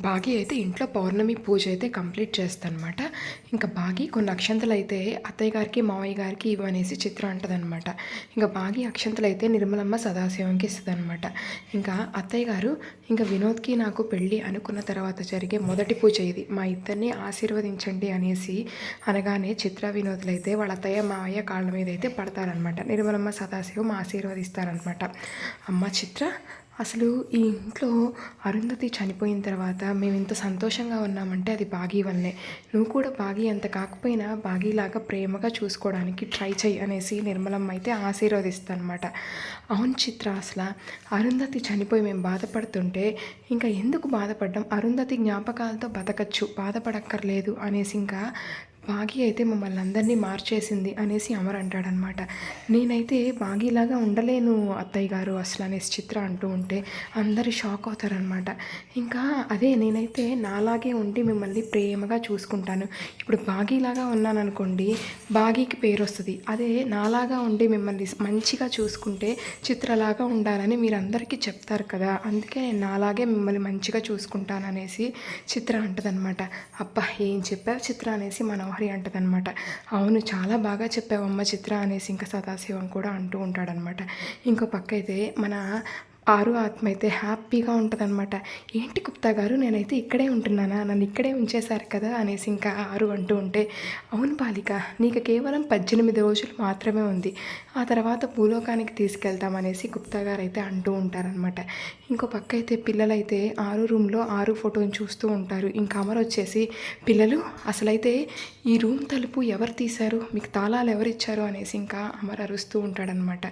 బాగి అయితే ఇంట్లో పౌర్ణమి పూజ అయితే కంప్లీట్ చేస్తానమాట. ఇంకా బాగి కొన్ని అక్షంతలు అయితే అత్తయ్య గారికి మావయ్య గారికి ఇవ్వనేసి చిత్రం అంటదనమాట. ఇంకా బాగి అక్షంతలు అయితే నిర్మలమ్మ సదాశివంకి ఇస్తుందనమాట. ఇంకా అత్తయ్య గారు ఇంకా వినోద్కి నాకు పెళ్ళి అనుకున్న తర్వాత జరిగే మొదటి పూజ ఇది. మా ఇద్దరిని ఆశీర్వదించండి అనేసి అనగానే చిత్ర వినోద్లు అయితే వాళ్ళ అత్తయ్య మావయ్య కాళ్ళ మీద అయితే పడతారనమాట. నిర్మలమ్మ సదాశివం ఆశీర్వదిస్తారనమాట. అమ్మ చిత్ర అసలు ఈ ఇంట్లో అరుంధతి చనిపోయిన తర్వాత మేము ఇంత సంతోషంగా ఉన్నామంటే అది బాగీ వల్లే. నువ్వు కూడా బాగీ అంత కాకపోయినా బాగీలాగా ప్రేమగా చూసుకోవడానికి ట్రై చెయ్యి అనేసి నిర్మలమ్మ అయితే ఆశీర్వదిస్తానమాట. అవును చిత్ర అసలు అరుంధతి చనిపోయి మేము బాధపడుతుంటే ఇంకా ఎందుకు బాధపడ్డం? అరుంధతి జ్ఞాపకాలతో బతకచ్చు బాధపడక్కర్లేదు అనేసి ఇంకా బాగి అయితే మమ్మల్ని అందరినీ మార్చేసింది అనేసి అమర్ అంటాడనమాట. నేనైతే బాగీలాగా ఉండలేను అత్తయ్య గారు అసలు అనేసి చిత్ర అంటూ ఉంటే అందరు షాక్ అవుతారనమాట. ఇంకా అదే నేనైతే నాలాగే ఉండి మిమ్మల్ని ప్రేమగా చూసుకుంటాను. ఇప్పుడు బాగీలాగా ఉన్నాను అనుకోండి బాగీకి పేరు వస్తుంది అదే నాలాగా ఉండి మిమ్మల్ని మంచిగా చూసుకుంటే చిత్రలాగా ఉండాలని మీరు అందరికీ చెప్తారు కదా. అందుకే నేను నాలాగే మిమ్మల్ని మంచిగా చూసుకుంటాను అనేసి చిత్ర అంటదనమాట. అబ్బా ఏం చెప్పావు చిత్ర అనేసి మనం మనోహరి అంటదనమాట అవును చాలా బాగా చెప్పావమ్మ చిత్ర అనేసి ఇంకా సదాశివం కూడా అంటూ ఉంటాడనమాట ఇంకో పక్క అయితే మన ఆరు ఆత్మ అయితే హ్యాపీగా ఉంటుందన్నమాట. ఏంటి గుప్తా గారు నేనైతే ఇక్కడే ఉంటున్నానా? నన్ను ఇక్కడే ఉంచేశారు కదా? అనేసి ఇంకా ఆరు అంటూ ఉంటే అవును బాలిక నీకు కేవలం పద్దెనిమిది రోజులు మాత్రమే ఉంది. ఆ తర్వాత భూలోకానికి తీసుకెళ్తామనేసి గుప్తా గారు అయితే అంటూ ఉంటారనమాట ఇంకో పక్క అయితే పిల్లలైతే ఆరు రూమ్లో ఆరు ఫోటోని చూస్తూ ఉంటారు. ఇంకా అమర్ వచ్చేసి పిల్లలు అసలైతే ఈ రూమ్ తలుపు ఎవరు తీశారు? మీకు తాళాలు ఎవరు ఇచ్చారు? అనేసి ఇంకా అమర్ అరుస్తూ ఉంటాడనమాట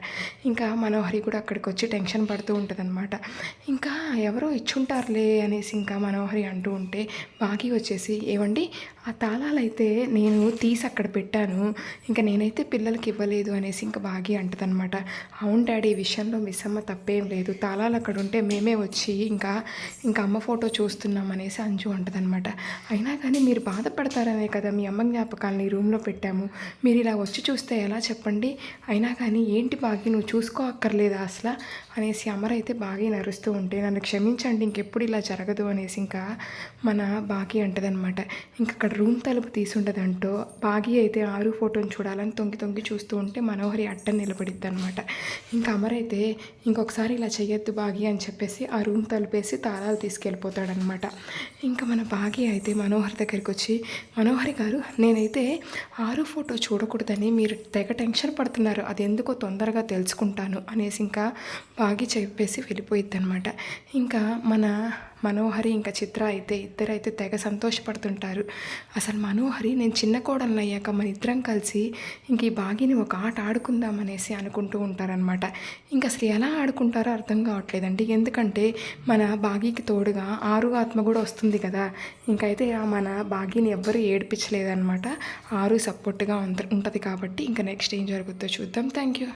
ఇంకా మనోహరి కూడా అక్కడికి వచ్చి టెన్షన్ పడుతూ ఉంటుందన్నమాట. ఇంకా ఎవరో ఇచ్చుంటారులే అనేసి ఇంకా మనోహరి అంటూ ఉంటే బాగి వచ్చేసి ఏమండి ఆ తాళాలు అయితే నేను తీసి అక్కడ పెట్టాను. ఇంకా నేనైతే పిల్లలకి ఇవ్వలేదు అనేసి ఇంకా బాగి అంటదనమాట అవును డాడీ ఈ విషయంలో మిస్ అమ్మ తప్పేం లేదు. తాళాలు అక్కడ ఉంటే మేమే వచ్చి ఇంకా ఇంకా అమ్మ ఫోటో చూస్తున్నాం అనేసి అంజు అంటదనమాట అయినా కానీ మీరు బాధపడతారనే కదా మీ అమ్మ జ్ఞాపకాలని రూమ్లో పెట్టాము. మీరు ఇలా వచ్చి చూస్తే ఎలా చెప్పండి? అయినా కానీ ఏంటి బాగి నువ్వు చూసుకో అక్కర్లేదా అసలు? అనేసి అమరైతే బాగా నరుస్తూ ఉంటే నన్ను క్షమించండి ఇంకెప్పుడు ఇలా జరగదు అనేసి ఇంకా మన బాగి అంటదనమాట ఇంకా అక్కడ రూమ్ తలుపు తీసుండదంటూ బాగి అయితే ఆరు ఫోటోని చూడాలని తొంగి తొంగి చూస్తూ ఉంటే మనోహరి అట్టని నిలబడిద్ది అనమాట ఇంకా అమర్ అయితే ఇంకొకసారి ఇలా చెయ్యొద్దు బాగి అని చెప్పేసి ఆ రూమ్ తలుపేసి తాళాలు తీసుకెళ్ళిపోతాడనమాట ఇంకా మన బాగి అయితే మనోహర్ దగ్గరికి వచ్చి మనోహరి గారు నేనైతే ఆరు ఫోటో చూడకూడదని మీరు తెగ టెన్షన్ పడుతున్నారు. అది ఎందుకో తొందరగా తెలుసుకుంటాను అనేసి ఇంకా బాగి చెప్పేసి వెళ్ళిపోయిద్ది అనమాట ఇంకా మన మనోహరి ఇంకా చిత్ర అయితే ఇద్దరైతే తెగ సంతోషపడుతుంటారు. అసలు మనోహరి నేను చిన్న కోడలను అయ్యాక మన ఇద్దరం కలిసి ఇంక ఈ బాగిని ఒక ఆట ఆడుకుందాం అనేసి అనుకుంటూ ఉంటారనమాట ఇంకా అసలు ఎలా ఆడుకుంటారో అర్థం కావట్లేదండి. ఎందుకంటే మన బాగీకి తోడుగా ఆరు ఆత్మ కూడా వస్తుంది కదా. ఇంకైతే మన బాగీని ఎవ్వరూ ఏడిపించలేదన్నమాట. ఆరు సపోర్ట్గా ఉంటుంది కాబట్టి ఇంకా నెక్స్ట్ ఏం జరుగుతుందో చూద్దాం. Thank you